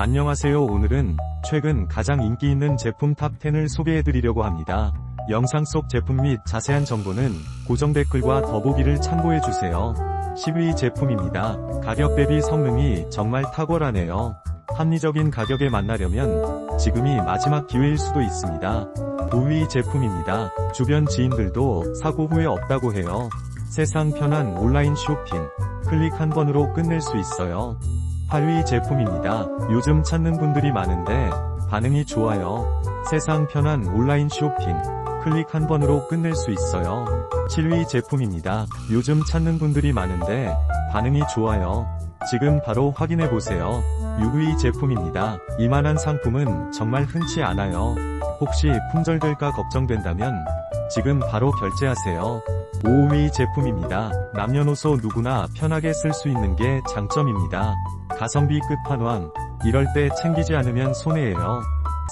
안녕하세요 오늘은 최근 가장 인기 있는 제품 탑10을 소개해드리려고 합니다. 영상 속 제품 및 자세한 정보는 고정 댓글과 더보기를 참고해주세요. 10위 제품입니다. 가격 대비 성능이 정말 탁월하네요. 합리적인 가격에 만나려면 지금이 마지막 기회일 수도 있습니다. 5위 제품입니다. 주변 지인들도 사고 후에 없다고 해요. 세상 편한 온라인 쇼핑. 클릭 한 번으로 끝낼 수 있어요. 8위 제품입니다. 요즘 찾는 분들이 많은데 반응이 좋아요. 세상 편한 온라인 쇼핑. 클릭 한 번으로 끝낼 수 있어요. 7위 제품입니다. 요즘 찾는 분들이 많은데 반응이 좋아요. 지금 바로 확인해 보세요. 6위 제품입니다. 이만한 상품은 정말 흔치 않아요. 혹시 품절될까 걱정된다면 지금 바로 결제하세요. 5위 제품입니다. 남녀노소 누구나 편하게 쓸 수 있는 게 장점입니다. 가성비 끝판왕. 이럴 때 챙기지 않으면 손해예요.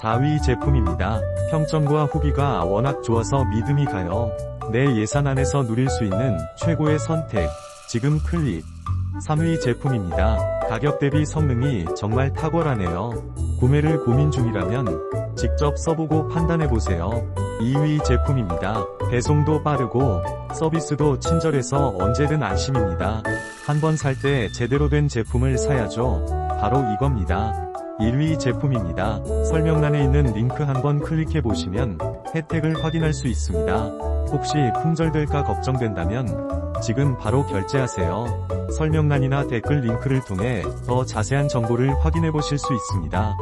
4위 제품입니다. 평점과 후기가 워낙 좋아서 믿음이 가요. 내 예산 안에서 누릴 수 있는 최고의 선택. 지금 클릭. 3위 제품입니다. 가격 대비 성능이 정말 탁월하네요. 구매를 고민 중이라면 직접 써보고 판단해보세요. 2위 제품입니다. 배송도 빠르고 서비스도 친절해서 언제든 안심입니다. 한 번 살 때 제대로 된 제품을 사야죠. 바로 이겁니다. 1위 제품입니다. 설명란에 있는 링크 한번 클릭해 보시면 혜택을 확인할 수 있습니다. 혹시 품절될까 걱정된다면 지금 바로 결제하세요. 설명란이나 댓글 링크를 통해 더 자세한 정보를 확인해 보실 수 있습니다.